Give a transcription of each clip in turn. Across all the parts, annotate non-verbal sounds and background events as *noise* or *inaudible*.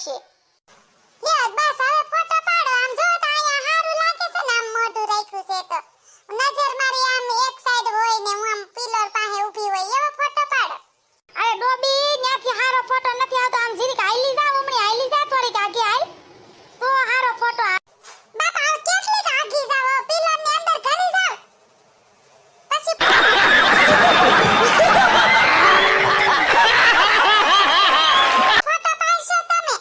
Photo આવશે લ્યો બસ હવે ફોટો પાડો આમ જો તો અહીંયા હારું લાગે છે ને આમ મોઢું રાખ્યું છે તો નજર મારી આમ એક સાઈડ હોય ને હું આમ પિલર પાસે ઊભી હોય એવો ફોટો પાડો અરે ડોબી ત્યાંથી હારો ફોટો નથી આવતો આમ જરીક હાલી જા ઉમરી હાલી જા થોડીક આગી હાલ તો હારો ફોટો આવે બાપા હવે કેટલી આગી જાવ પિલરની અંદર ઘણી જાવ પછી ફોટો પાડશો તમે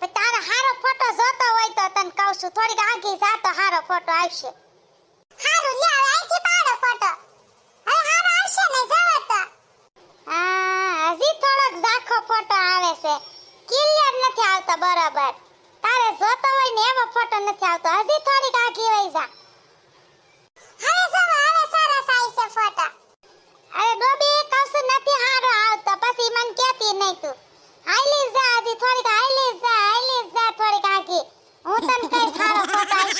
પણ તારે હારો ફોટો જોતો હોય તો તને કહું છું થોડીક આગી જા તો હારો ફોટો આવશે. હારું લે હવે અહીંથી પાડો ફોટો હવે હારો આવશે ને, જાવ તો. આ હજી થોડોક ઝાખો ફોટો આવે છે. ક્લિયર નથી આવતો, બરાબર. તારે જોતો હોય ને એવો ફોટો નથી આવતો. હજી થોડીક આગી વઈ જા હવે જાવ હવે સરસ આવશે ફોટો અરે ડોબી કશું નથી હારો આવતો પછી મને કહેતી નહીં તું હાલી જા હજી થોડીક હાલી જા હાલી જા થોડીક આગી હું તને કઈ હારો ફોટો આવશે જ તઈ કે હવે ફોટો હારો આવ્યો કે નહીં મારો અવાજ નહીં પૂગતો હોય એ હું કે છે હજી હરખો ફોટો નથી આવતો તું હજી હાલી જા હાલી જા હાલી જા જા સુધી જવાય તા સુધી હાલી જા તું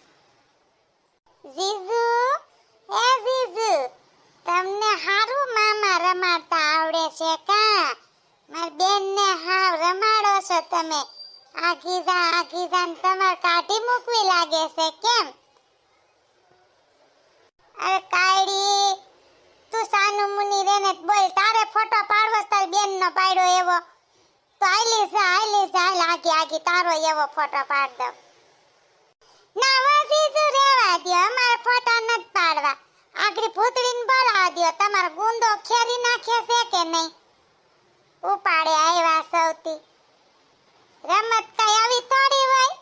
જીજુ એ જીજુ, તમને હારું મામા રમાડતા આવડે છે કા? મારી બેનને હાવ રમાડો છો તમે. આ જા આ જા ને તમારે કાઢી મૂકવી લાગે છે કેમ? અરે કાયડી, તું સાનુ મુની રેને બોલ, તારે ફોટો પાડવો તાર બેન નો પાડ્યો એવો? તો આઈલી છે આઈલી છે હાલ આગી, તારો એવો ફોટો પાડ દઉં. ના વાજી જો કરવા અમારે ફોટા નથી પાડવા. આગળ ભૂતડીને બોલાવા દો તમારો ગુંદો ખેરી નાખે છે કે નહીં? ઉપાડે આવ્યા સૌથી. રમત કઈ આવી થોડી હોય?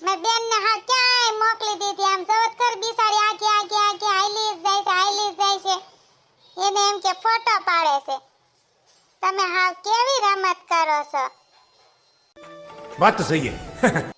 મેં બેન ને હા ક્યાંય મોકલી દીધી આમ જવતકર બિસાડી આગે આગે આગે હાઈલી જાય છે, હાઈલી જાય છે. એને એમ કે ફોટો પાડે છે. તમે હાવ કેવી રમત કરો છો? વાત તો સહી *laughs*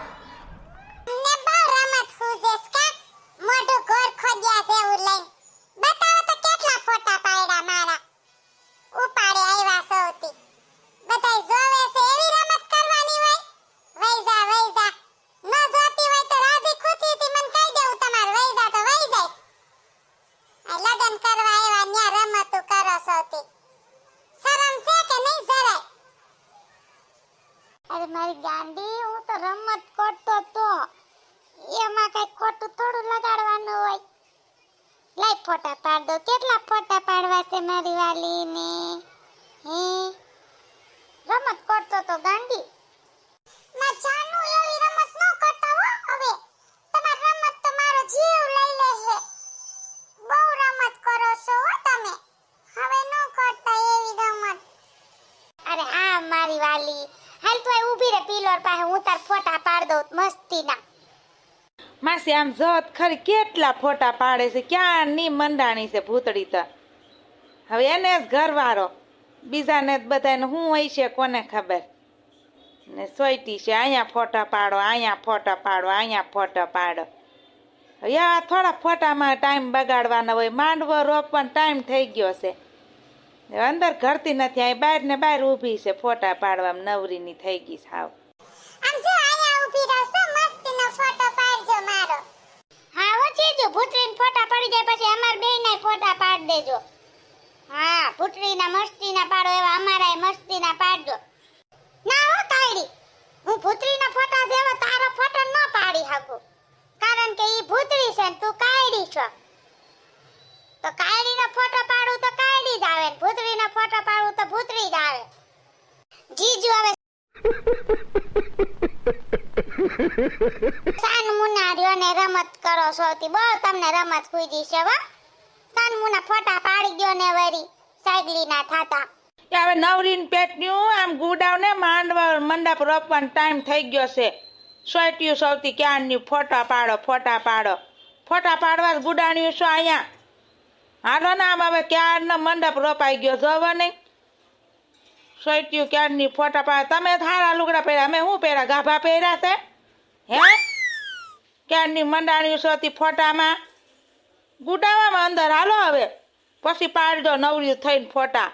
અરે મારી ગાંડી, હું તો રમત કરતો તો. એમાં કઈ ખોટું થોડું લગાડવાનું હોય. લાઈ ફોટા પાડ દો કેટલા ફોટા પાડવા છે મારી વાલીને? હે? રમત કરતો તો ગાંડી ના જાનુ એવી રમત ન કરતા હો હવે તમાર રમત તો મારો જીવ લઈ લે છે બહુ રમત કરો છો હો તમે હવે ન કરતા એવી રમત અરે આ મારી વાલી હાલ તો એ ઊભી રે પિલોર પાસે હું તાર ફોટા પાડ દઉં મસ્તીના. માસી, આમ જોત ખરી કેટલા ફોટા પાડે છે? ક્યાંની મંડાણી છે ભૂતડી તો? હવે એને જ ઘરવાળો. બીજાને જ બધાને શું હોય છે કોને ખબર? ને સોયટી છે, અહીંયા ફોટા પાડો, અહીંયા ફોટા પાડો, અહીંયા ફોટા પાડો. હવે આ થોડા ફોટામાં ટાઈમ બગાડવાનો હોય, માંડવો રોપવાનો ટાઈમ થઈ ગયો છે. અંદર ઘરતી નથી, અહીં બહાર ને બહાર ઊભી છે ફોટા પાડવામાં નવરીની થઈ ગઈ સાવ આમ જો આયા ઊભી રહો મસ્તીનો ફોટો પાડજો મારો. હા હો જીજુ ભૂતરીના ફોટા પડી જાય પછી અમાર બેયના ફોટા પાડ દેજો. હા ભૂતરીના મસ્તીના પાડો એવા અમારાય મસ્તીના પાડજો. ના હો કાયડી હું ભૂતરીના ફોટા જેવો તારો ફોટો ન પાડી શકું. કારણ કે ઈ ભૂતરી છે ને તું કાયડી છો. તો કાયડીનો ફોટો પાડું તો કાયડી જ આવે ને ભૂતરીનો ફોટો પાડું તો ભૂતરી જ આવે. જીજુ હવે સાન મુનારીઓ ને રમત કરો સૌથી. બહુ તમને રમત ખુજી છે વા સાન મુના ફોટા પાડી ગયો ને વરી. કાગલી ના થાતા. હવે નવરીન પેટન્યું આમ ગુડાવને માંડવા મંડપ રોપવાનો ટાઈમ થઈ ગયો છે. સોટ્યું સૌથી ક્યારની ફોટા પાડો ફોટા પાડો. ફોટા પાડવા ગુડાણ્યું છો અહીંયા. હાલો ને આમ હવે ક્યારનો મંડપ રોપાઈ ગયો, જોવો નહીં. સૈટ્યું ક્યારની ફોટા પાડે? તમે થારા લુગડા પહેર્યા? અમે હું પહેર્યા? ગાભા પહેર્યા છે? હે? ક્યારની મંડાણી સોતી ફોટામાં? ગુડાવામાં અંદર હાલો હવે. પછી પાડજો નવરી થઈને ફોટા.